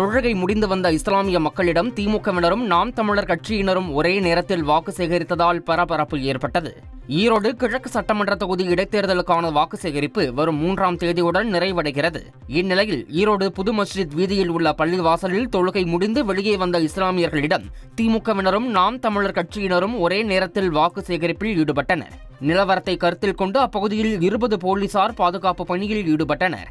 தொழுகை முடிந்து வந்த இஸ்லாமிய மக்களிடம் திமுகவினரும் நாம் தமிழர் கட்சியினரும் ஒரே நேரத்தில் வாக்கு சேகரித்ததால் பரபரப்பு ஏற்பட்டது. ஈரோடு கிழக்கு சட்டமன்ற தொகுதி இடைத்தேர்தலுக்கான வாக்கு சேகரிப்பு வரும் மூன்றாம் தேதியுடன் நிறைவடைகிறது. இந்நிலையில் ஈரோடு புது மஸ்ஜித் வீதியில் உள்ள பள்ளிவாசலில் தொழுகை முடிந்து வெளியே வந்த இஸ்லாமியர்களிடம் திமுகவினரும் நாம் தமிழர் கட்சியினரும் ஒரே நேரத்தில் வாக்கு சேகரிப்பில் ஈடுபட்டனர். நிலவரத்தை கருத்தில் கொண்டு அப்பகுதியில் இருபது போலீசார் பாதுகாப்பு பணியில் ஈடுபட்டனர்.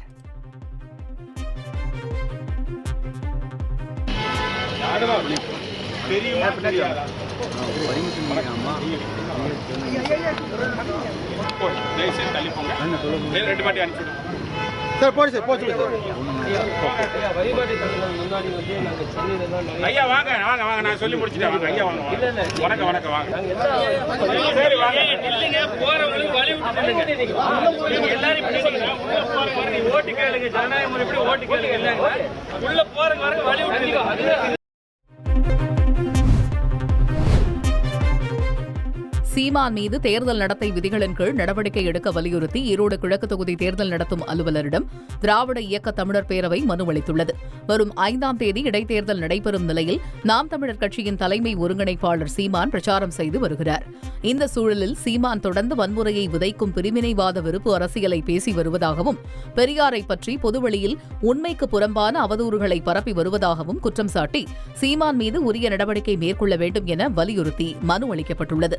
சார் போடு சார் போச்சு ஐயா வாங்க வாங்க வாங்க நான் சொல்லி முடிச்சிட்டேன். வாங்க ஐயா வாங்க வணக்கம் வணக்கம் வாங்க. சரி வாங்க. இல்லைங்க போறவங்களுக்கு வழி விட்டு நில்லுங்க. நீங்க எல்லாரும் இப்படி நில்லுங்க. உள்ள போறவங்க வரைக்கும் ஓட்டு கேளுங்க. ஜனநாயக முறைப்படி ஓட்டு கேளுங்க. இல்லைங்க. உள்ள போறவங்க வரைக்கும் வழி விட்டு சீமான் மீது தேர்தல் நடத்தை விதிகளின் கீழ் நடவடிக்கை எடுக்க வலியுறுத்தி ஈரோடு கிழக்கு தொகுதி தேர்தல் நடத்தும் அலுவலரிடம் திராவிட இயக்க தமிழர் பேரவை மனு அளித்துள்ளது. வரும் ஐந்தாம் தேதி இடைத்தேர்தல் நடைபெறும் நிலையில் நாம் தமிழர் கட்சியின் தலைமை ஒருங்கிணைப்பாளர் சீமான் பிரச்சாரம் செய்து வருகிறார். இந்த சூழலில் சீமான் தொடர்ந்து வன்முறையை விதைக்கும் பிரிவினைவாத வெறுப்பு அரசியலை பேசி வருவதாகவும் பெரியாரை பற்றி பொதுவெளியில் உண்மைக்கு புறம்பான அவதூறுகளை பரப்பி வருவதாகவும் குற்றம் சாட்டி சீமான் மீது உரிய நடவடிக்கை மேற்கொள்ள வேண்டும் என வலியுறுத்தி மனு அளிக்கப்பட்டுள்ளது.